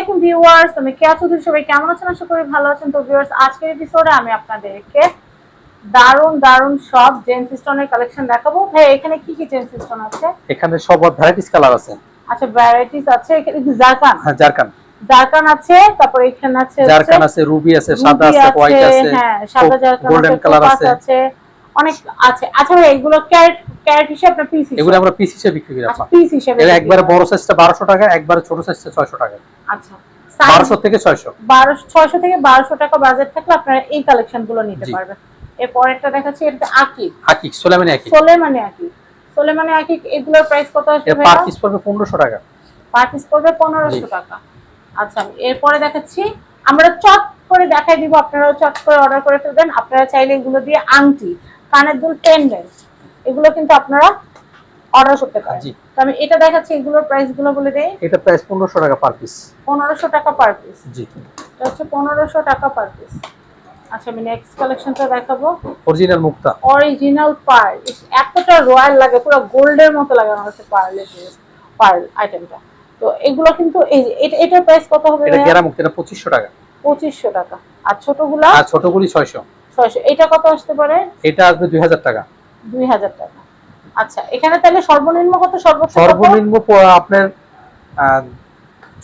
আলাইকুম ভিউয়ার্স আমি কেয়া চৌধুরী সবাই কেমন আছেন? আশা করি ভালো আছেন। তো ভিউয়ার্স আজকের এপিসোডে আমি আপনাদেরকে দারুণ দারুণ সব জেন্স স্টোনের কালেকশন দেখাবো। ভাই এখানে কি কি জেন্স স্টোন আছে? এখানে সব ভ্যারাইটিস কালার আছে। আচ্ছা ভ্যারাইটিস আছে। এখানে কি জারকান। হ্যাঁ জারকান। জারকান আছে তারপর এখানে আছে জারকান আছে রুবি আছে সাদা আছে হোয়াইট আছে হ্যাঁ সাদা জারকান গোল্ডেন কালার আছে। আছে। অনেক আছে। আচ্ছা ভাই এগুলো ক্যারেট ক্যারেট হিসেবে আপনার পিস এগুলো আমরা পিস হিসেবে বিক্রি করি আপা পিস হিসেবে এর একবারে। বড় সাইজটা 1200 টাকা একবারে ছোট সাইজটা 600 টাকা। আচ্ছা 1200 থেকে 600 বারোশো ছয়শো থেকে বারোশো টাকা বাজেট থাকলে আপনারা এই কালেকশনগুলো নিতে পারবেন। এর পরেরটা দেখাচ্ছি এটা আকি হাকিক সোলামানি হাকিক সোলেমানে আকি সোলেমানে আকি এগুলোর প্রাইস কত আসবে এর পার পিস পড়বে 1500 টাকা। পার পিস পড়বে পনেরোশো জি। টাকা। আচ্ছা এরপরে দেখাচ্ছি আমরা চট করে দেখাই দিব আপনারাও চট করে অর্ডার করে ফেলবেন। আপনারা চাইলে এগুলো দিয়ে আংটি কানের দুল পেন্ডেন্ট এগুলো কিন্তু আপনারা অর্ডার করতে পারেন। তো আমি এটা দেখাচ্ছি এগুলোর প্রাইসগুলো বলে দেই। এটা প্রাইস 1500 টাকা পার পিস পনেরোশো টাকা পার পিস জি। এটা হচ্ছে পনেরোশো টাকা পার পিস আচ্ছা আমি নেক্সট কালেকশনটা দেখাবো। অরিজিনাল মুক্তা। অরিজিনাল পার্ল এতটা রয়্যাল লাগে পুরো গোল্ডের মতো লাগে আমার কাছে পার্লের পার্ল আইটেমটা তো এগুলো কিন্তু এই এটা এটার প্রাইস কত হবে এটা গেরা মুক্তা এটা 2500 টাকা। পঁচিশশো টাকা। আর ছোটগুলা? আর ছোটগুলি 600 ছয়শো এটা কত আসতে পারে? এটা আসবে 2000 টাকা। দুই হাজার টাকা। আচ্ছা এখানে তাহলে সর্বনিম্ন কত? সর্বোচ্চ সর্বনিম্ন আপনার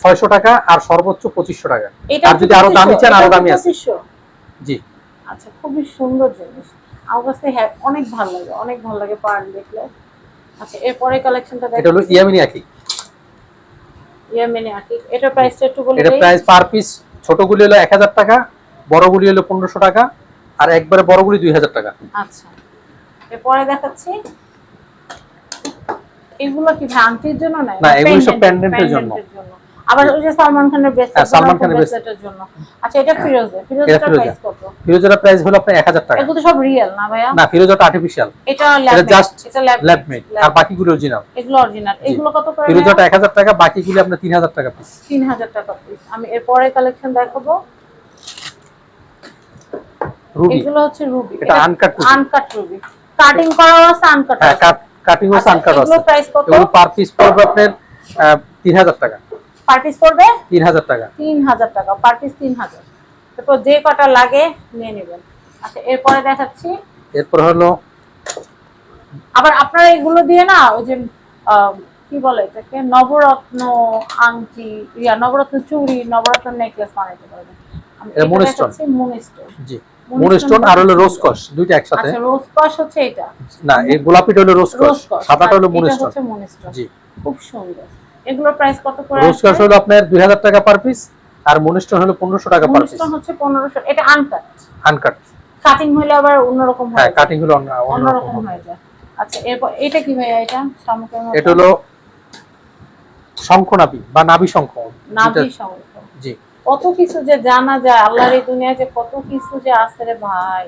600 টাকা আর সর্বোচ্চ 2500 টাকা। আর যদি আরও দামি চান আরও দামি আছে। জি। আচ্ছা খুবই সুন্দর জিনিস। আমার কাছে অনেক ভালো লাগে অনেক ভালো লাগে দেখলে। আচ্ছা এরপরে কালেকশনটা এটা হলো ইয়ামিনি হাকিক ইয়ামিনি আকি এটার প্রাইসটা একটু বলে এটা দেই। প্রাইস পার পিস ছোটগুলি হলো এক হাজার টাকা বড়গুলি হলো পনেরোশো টাকা আর একবারে বড়গুলি দুই হাজার টাকা। আচ্ছা। এরপরে দেখাচ্ছি। এগুলো কি জন্য না? না, এগুলো সব pendant জন্য। pendant এর জন্য। আবার ওই যে সালমান খানের ব্রেসলেট হ্যাঁ, সালমান খানের ব্রেসলেটের জন্য। আচ্ছা এটা ফিরোজে ফিরোজের প্রাইস কত? ফিরোজার প্রাইস হলো আপনার এক হাজার টাকা। এগুলো তো সব রিয়েল না ভাইয়া? না ফিরোজাটা আর্টিফিশিয়াল এটা এটা ল্যাব জাস্ট এটা ল্যাব ল্যাব মেড আর বাকিগুলো অরিজিনাল এগুলো অরিজিনাল এগুলো কত করে ফিরোজাটা টাকা বাকিগুলি আপনার টাকা পিস তিন হাজার টাকা পিস আমি এরপরে কালেকশন দেখাবো। রুবি এগুলো হচ্ছে রুবি এটা uncut ruby। Uncut ruby cutting করাও আছে আনকাট হ্যাঁ কাটিং ও আচ্ছা, সানকার আছে। এগুলোর price কত? এগুলো পার পিস পড়বে আপনার তিন হাজার টাকা। পার পিস পড়বে? তিন হাজার টাকা। তিন হাজার টাকা পার পিস তিন হাজার। তারপর যে কটা লাগে নিয়ে নেবেন। আচ্ছা এরপরে দেখাচ্ছি। এরপর হলো আবার আপনারা এগুলো দিয়ে না ওই যে কি বলে এটাকে? নবরত্ন আংটি ইয়া নবরত্ন চুড়ি নবরত্ন নেকলেস বানাইতে পারবেন। এটা এটা moonstone। জি। মুনস্টোন আর হলো দুইটা একসাথে? আচ্ছা হচ্ছে এটা। না এই গোলাপিটা হলো সাদাটা হলো মুনস্টোন জি। খুব সুন্দর। এগুলোর প্রাইস কত করে রোজকস হলো আপনার দুই হাজার টাকা পার পিস আর মুনস্টোন হলো পনেরোশো টাকা পার পিস মুনস্টোন হচ্ছে এটা আনকাট আনকাট কাটিং হলে আবার অন্যরকম হ্যাঁ হয় কাটিং হলো অন্যরকম হয়ে যায়। আচ্ছা এরপর এটা কি ভাইয়া এটা? শামুকের মতো? এটা হলো শঙ্খনাবি বা নাবি শঙ্খ। নাভি শামুক জি। কত কিছু যে জানা যায় আল্লাহর এই দুনিয়ায় যে কত কিছু যে আছে রে ভাই।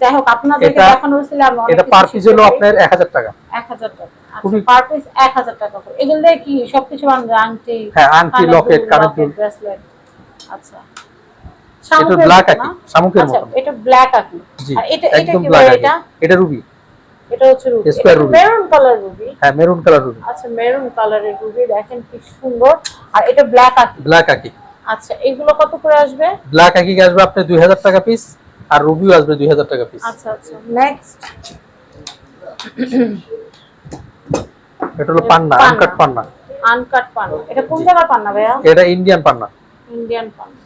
যাই হোক আপনাদেরকে এটা- দেখানো হয়েছিল আমি এটা পার পিস হলো আপনার এক হাজার টাকা। এক হাজার টাকা। খুবই- পার পিস এক হাজার টাকা করে। এগুলো দিয়ে কি সবকিছু বানাবে আংটি হ্যাঁ আংটি লকেট কানের দুল। ব্রেসলেট আচ্ছা। এটা ব্ল্যাক আকি? শামুকের আচ্ছা এটা ব্ল্যাক আকি। আর এটা এটা কি এটা? এটা রুবি এটা হচ্ছে ruby Square ruby। Maroon colour ruby হ্যাঁ মেরুন কালার রুবি আচ্ছা মেরুন কালারের রুবি দেখেন কি সুন্দর। আর এটা ব্ল্যাক আকি। ব্ল্যাক আকি। আচ্ছা এগুলো কত করে আসবে? ব্ল্যাক আকি আসবে আপনার দুই হাজার টাকা পিস আর রুবিও আসবে দুই হাজার টাকা পিস আচ্ছা আচ্ছা নেক্সট এটা হলো পান্না পান্না। আনকাট পান্না। আনকাট পান্না। এটা কোন জায়গার পান্না ভাইয়া? এটা ইন্ডিয়ান পান্না। ইন্ডিয়ান পান্না।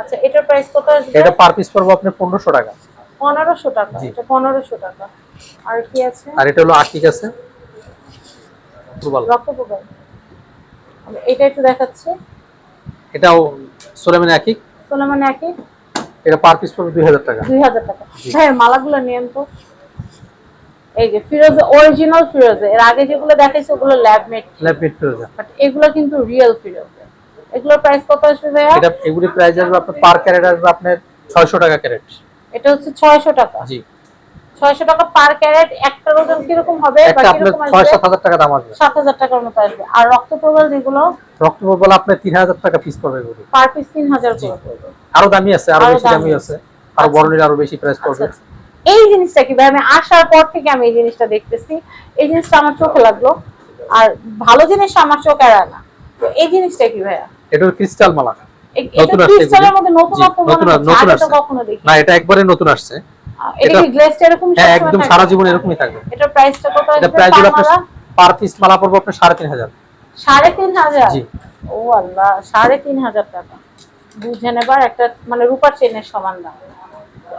আচ্ছা এটার প্রাইস কত আসবে? এটা পার পিস পড়বে আপনার টাকা। টাকা এটা টাকা। আর কি আছে? আর এটা হলো আকিক আছে। রক্ত এটা একটু দেখাচ্ছি। এটাও সোলেমানি আকিক সোলেমান একই এটা পার পিস পড়বে দুই হাজার টাকা। দুই হাজার টাকা। ভাই মালাগুলো নিয়েন তো। এই যে ফিরোজে অরিজিনাল ফিরোজে এর আগে যেগুলো দেখাইছে ওগুলো ল্যাব মেড ল্যাব মিট ফিরোজা বাট এগুলো কিন্তু রিয়েল ফিরোজে এগুলোর প্রাইস কত আসবে ভাইয়া? এটা এগুলি প্রাইস আসবে আপনার পার ক্যারেট আসবে আপনার ছয়শো টাকা ক্যারেট এটা হচ্ছে ছয়শো টাকা। জি। ছয়শো টাকা পার ক্যারেট একটা ওজন কীরকম হবে ছয় সাত হাজার টাকা দাম আসবে। সাত হাজার টাকার মতো আসবে। আর রক্ত প্রবাল যেগুলো? রক্ত প্রবাল আপনার তিন হাজার টাকা পিস পড়বে পার পিস তিন হাজার আরও দামি আছে আরও বেশি দামি আছে। আরও আচ্ছা। আরও বেশি প্রাইস আচ্ছা, পড়বে। আচ্ছা। এই জিনিসটা কি ভাই? আমি আসার পর থেকে আমি এই জিনিসটা দেখতেছি। এই জিনিসটা আমার চোখে লাগল। আর ভালো জিনিস আমার চোখে এড়ায় না। তো এই জিনিসটা কি ভাইয়া? এটা ক্রিস্টাল মালা। নতুন আসছে মানে না এটা একবারে নতুন আসছে। হ্যাঁ, একদম সারা জীবন এরকমই থাকবে। এটা প্রাইসটা কত আপনার জি। ও আল্লাহ 3500 টাকা। একটা মানে রূপার চেনের সমান দাম।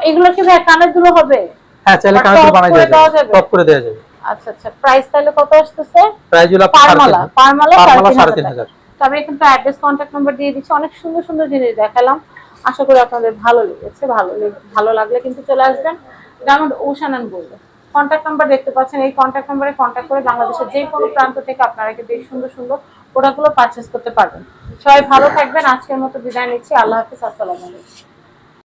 এগুলো কি ভাই কানের দুলো হবে? হ্যাঁ চাইলে কানের দুলো বানাই দেওয়া যাবে। টপ করে দেওয়া যাবে। আচ্ছা আচ্ছা। প্রাইস তাহলে কত আসতেছে? প্রাইস হলো পারমালা। পারমালা 3500 তবে আমি অ্যাড্রেস কন্ট্যাক্ট নাম্বার দিয়ে দিচ্ছি। অনেক সুন্দর সুন্দর জিনিস দেখালাম। আশা করি আপনাদের ভালো লেগেছে। ভালো ভালো লাগলে কিন্তু চলে আসবেন। ডায়মন্ড ওশানান বলবে কন্ট্যাক্ট নাম্বার দেখতে পাচ্ছেন। এই কন্ট্যাক্ট নাম্বারে কন্ট্যাক্ট করে বাংলাদেশের যে কোনো প্রান্ত থেকে আপনারা কিন্তু এই সুন্দর সুন্দর প্রোডাক্টগুলো পারচেস করতে পারবেন। সবাই ভালো থাকবেন। আজকের মতো বিদায় নিচ্ছি। আল্লাহ হাফিজ। আসসালামু আলাইকুম।